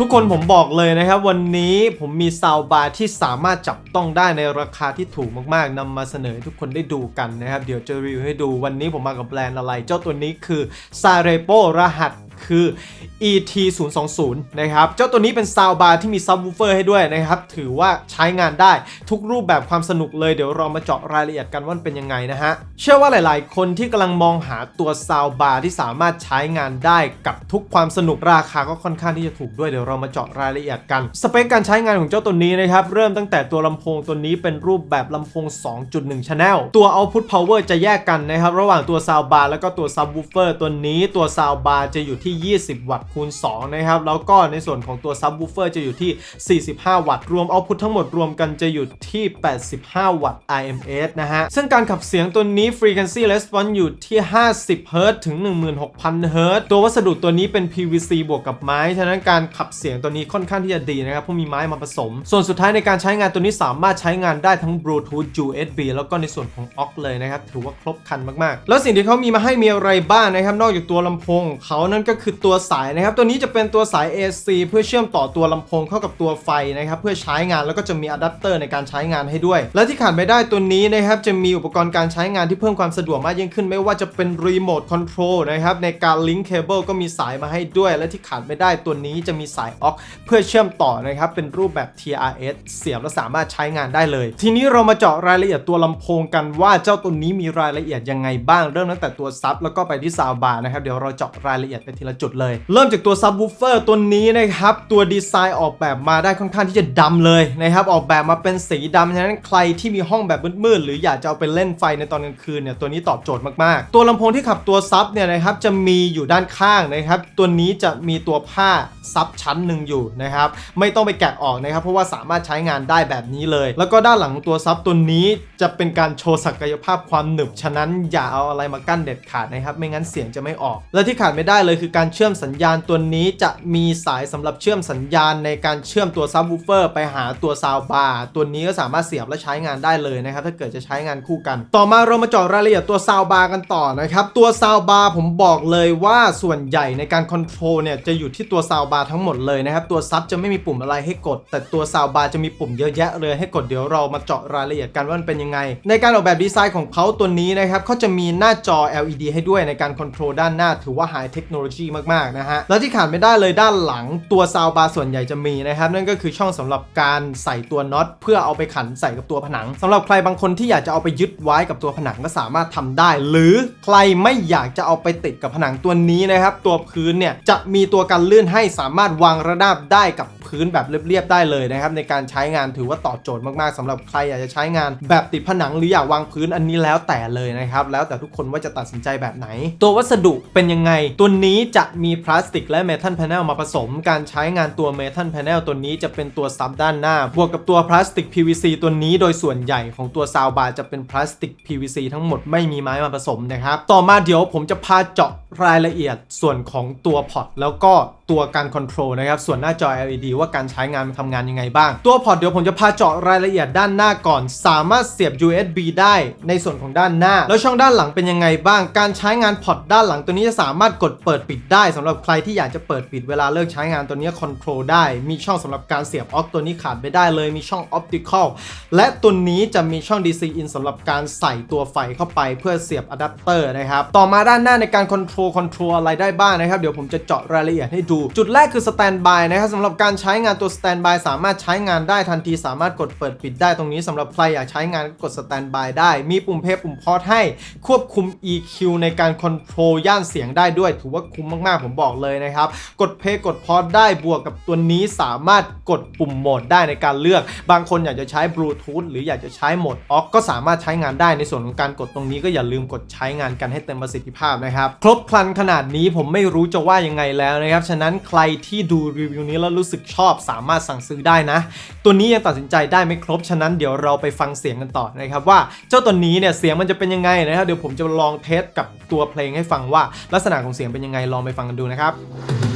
ทุกคนผมบอกเลยนะครับ วันนี้ผมมีซาวบาร์ที่สามารถจับต้องได้ในราคาที่ถูกมากๆนำมาเสนอทุกคนได้ดูกันนะครับ เดี๋ยวจะรีวิวให้ดูวันนี้ผมมากับแบรนด์อะไร เจ้าตัวนี้คือซาเรโปรหัส คือ ET 0 2 0นะครับ เจ้าตัวนี้เป็นซาวบาร์ที่มีซับวูเฟอร์ให้ด้วยนะครับ ถือว่าใช้งานได้ทุกรูปแบบความสนุกเลย เดี๋ยวเรามาเจาะรายละเอียดกันว่าเป็นยังไงนะฮะ เชื่อว่าหลายๆ คนที่กำลังมองหาตัวซาวบาร์ที่สามารถใช้งานได้กับทุกความสนุกราคาก็ค่อนข้างที่จะถูกด้วย เดี๋ยวเรามาเจาะรายละเอียดกัน สเปคการใช้งานของเจ้าตัวนี้นะครับเริ่มตั้งแต่ตัวลำโพงตัวนี้เป็นรูปแบบลำโพง 2.1 Channel ตัว Output Power จะแยกกันนะครับระหว่างตัวซาวบาร์แล้วก็ตัว Subwoofer ตัวนี้ตัวซาวบาร์จะอยู่ที่20 วัตต์คูณ 2 นะครับ แล้วก็ในส่วนของตัว Subwoofer จะอยู่ที่ 45 วัตต์ รวม Output ทั้งหมดรวมกันจะอยู่ที่ 85 วัตต์ IMS นะฮะ ซึ่งการขับเสียงตัวนี้ Frequency Response อยู่ที่ 50 Hz ถึง 16,000 Hz ตัววัสดุตัวนี้เป็น PVC บวกกับไม้ ฉะนั้นการขับเสียงตัวนี้ค่อนข้างที่จะดีนะครับ เพราะมีไม้มาผสม ส่วนสุดท้ายในการใช้งานตัวนี้สามารถใช้งานได้ทั้ง Bluetooth USB แล้วก็ในส่วนของ AUX เลยนะครับ ถือว่าครบครันมากๆ แล้วสิ่งที่เขามีมาให้มีอะไรบ้างนะครับ นอกจากตัวลำโพงของเขานั่นก็็คือตัวสายนะครับ ตัวนี้จะเป็นตัวสาย AC เพื่อเชื่อมต่อตัวลำโพงเข้ากับตัวไฟนะครับเพื่อใช้งานแล้วก็จะมีอะแดปเตอร์ในการใช้งานให้ด้วย และที่ขาดไม่ได้ตัวนี้นะครับจะมีอุปกรณ์การใช้งานที่เพิ่มความสะดวกมากยิ่งขึ้น ไม่ว่าจะเป็นรีโมทคอนโทรลนะครับในการลิงก์เคเบิลก็มีสายมาให้ด้วย และที่ขาดไม่ได้ตัวนี้จะมีสายออกเพื่อเชื่อมต่อนะครับเป็นรูปแบบ TRS เสียบและสามารถใช้งานได้เลย ทีนี้เรามาเจาะรายละเอียดตัวลำโพงกันว่าเจ้าตัวนี้มีรายละเอียดยังไงบ้างเริ่มตั้งแต่ตัวซับแล้วก็ไปที่ซาวบาร์นะครับเดี๋ยวเราเจาะรายละเอียดไปทีละจุดเลย เริ่มจากตัวซับวูเฟอร์ตัวนี้นะครับ ตัวดีไซน์ออกแบบมาได้ค่อนข้างที่จะดำเลยนะครับออกแบบมาเป็นสีดำฉะนั้นใครที่มีห้องแบบมืดๆหรืออยากจะเอาไปเล่นไฟในตอนกลางคืนเนี่ยตัวนี้ตอบโจทย์มากๆ ตัวลำโพงที่ขับตัวซับเนี่ยนะครับจะมีอยู่ด้านข้างนะครับ ตัวนี้จะมีตัวผ้าซับชั้นหนึ่งอยู่นะครับไม่ต้องไปแกะออกนะครับ เพราะว่าสามารถใช้งานได้แบบนี้เลย แล้วก็ด้านหลังตัวซับตัวนี้จะเป็นการโชว์ศักยภาพความหนึบฉะนั้นอย่าเอาอะไรมากั้นเด็ดขาดนะครับ ไม่งั้นเสียงจะไม่ออก และที่ขาดไม่ได้เลยคือการเชื่อมสัญญาณตัวนี้จะมีสายสำหรับเชื่อมสัญญาณในการเชื่อมตัวซับวูเฟอร์ไปหาตัวซาวบาร์ตัวนี้ก็สามารถเสียบและใช้งานได้เลยนะครับถ้าเกิดจะใช้งานคู่กัน ต่อมาเรามาเจาะรายละเอียดตัวซาวบาร์กันต่อนะครับตัวซาวบาร์ผมบอกเลยว่าส่วนใหญ่ในการคอนโทรลเนี่ยจะอยู่ที่ตัวซาวบาร์ทั้งหมดเลยนะครับตัวซับจะไม่มีปุ่มอะไรให้กด แต่ตัวซาวบาร์จะมีปุ่มเยอะแยะเลยให้กดเดี๋ยวเรามาเจาะรายละเอียดกันว่ามันเป็นยังไง ในการออกแบบดีไซน์ของเขาตัวนี้นะครับเขาจะมีหน้าจอ LED ให้ด้วยในการคอนโทรลด้านหน้าถือว่าไฮเทคโนโลยีมากๆนะฮะ แล้วที่ขาดไม่ได้เลยด้านหลังตัวซาวบาร์ส่วนใหญ่จะมีนะครับ นั่นก็คือช่องสำหรับการใส่ตัวน็อตเพื่อเอาไปขันใส่กับตัวผนังสำหรับใครบางคนที่อยากจะเอาไปยึดไว้กับตัวผนังก็สามารถทำได้ หรือใครไม่อยากจะเอาไปติดกับผนังตัวนี้นะครับ ตัวพื้นเนี่ยจะมีตัวกันลื่นให้สามารถวางระนาบได้กับพื้นแบบเรียบๆได้เลยนะครับในการใช้งานถือว่าตอบโจทย์มากๆสำหรับใครอยากจะใช้งานแบบติดผนังหรืออยากวางพื้นอันนี้แล้วแต่เลยนะครับแล้วแต่ทุกคนว่าจะตัดสินใจแบบไหน ตัววัสดุเป็นยังไงตัวนี้จะมีพลาสติกและเมทัลแพนเนลมาผสม การใช้งานตัวเมทัลแพนเนลตัวนี้จะเป็นตัวซับด้านหน้า บวกกับตัวพลาสติก PVC ตัวนี้โดยส่วนใหญ่ของตัวซาวบาร์จะเป็นพลาสติก PVC ทั้งหมดไม่มีไม้มาผสมนะครับ ต่อมาเดี๋ยวผมจะพาเจาะรายละเอียดส่วนของตัวพอร์ตแล้วก็ตัวการคอนโทรลนะครับ ส่วนหน้าจอ LED ว่าการใช้งานมันทำงานยังไงบ้าง ตัวพอร์ตเดี๋ยวผมจะพาเจาะรายละเอียดด้านหน้าก่อน สามารถเสียบ USB ได้ในส่วนของด้านหน้า แล้วช่องด้านหลังเป็นยังไงบ้าง การใช้งานพอร์ตด้านหลังตัวนี้จะสามารถกดเปิดปิดได้สำหรับใครที่อยากจะเปิดปิดเวลาเลิกใช้งานตัวนี้คอนโทรลได้ มีช่องสำหรับการเสียบออกตัวนี้ขาดไม่ได้เลย มีช่องออปติคอลและตัวนี้จะมีช่อง DC in สำหรับการใส่ตัวไฟเข้าไปเพื่อเสียบอะแดปเตอร์นะครับ ต่อมาด้านหน้าในการคอนโทรลคอนโทรลอะไรได้บ้างนะครับ เดี๋ยวผมจะเจาะรายละเอียดให้ดู จุดแรกคือสแตนบายนะครับสำหรับการใช้งานตัวสแตนบายสามารถใช้งานได้ทันที สามารถกดเปิดปิดได้ตรงนี้สำหรับใครอยากใช้งานก็กดสแตนบายได้ มีปุ่มเพย์ปุ่มพอร์ตให้ควบคุม EQ ในการคอนโทรลย่านเสียงได้ด้วยถือว่าคุ้มมากๆ ผมบอกเลยนะครับ กดเพย์กดพอร์ตได้บวกกับตัวนี้สามารถกดปุ่มโหมดได้ในการเลือก บางคนอยากจะใช้บลูทูธหรืออยากจะใช้โหมดออกก็สามารถใช้งานได้ในส่วนของการกดตรงนี้ก็อย่าลืมกดใช้งานกันให้เต็มประสิทธิภาพนะครับ ครบครันขนาดนี้ผมไม่รู้จะว่ายังไงแล้วนะครับ ฉะนั้นใครที่ดูรีวิวนี้แล้วรู้สึกชอบสามารถสั่งซื้อได้นะ ตัวนี้ยังตัดสินใจได้ไม่ครบ ฉะนั้นเดี๋ยวเราไปฟังเสียงกันต่อนะครับว่าเจ้าตัวนี้เนี่ยเสียงมันจะเป็นยังไงนะครับเดี๋ยวผมจะลองเทสกับตัวเพลงให้ฟังว่าลักษณะของเสียงเป็นยังไงลองไปฟังกันดูนะครับ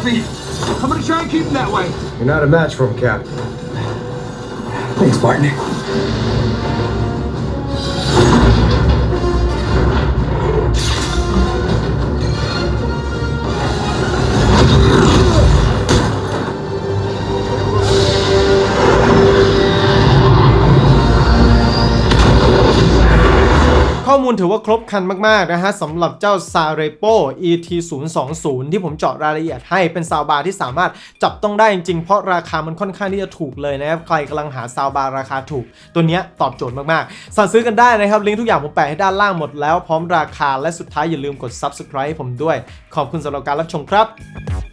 happy. I'm gonna try and keep him that way. You're not a match for him, Cap. Thanks, partner. ลถือว่าครบครันมากๆนะฮะสำหรับเจ้า s a r e p o ET 0 2 0ที่ผมเจาะรายละเอียดให้เป็นซาวบาร์ที่สามารถจับต้องได้จริงๆ เพราะราคามันค่อนข้างที่จะถูกเลยนะครับใครกำลังหาซาวบาร์ราคาถูก ตัวนี้ตอบโจทย์มากๆ สั่งซื้อกันได้นะครับลิงก์ทุกอย่างผมแปะให้ด้านล่างหมดแล้วพร้อมราคาและสุดท้ายอย่าลืมกด subscribe ให้ผมด้วย ขอบคุณสำหรับการรับชมครับ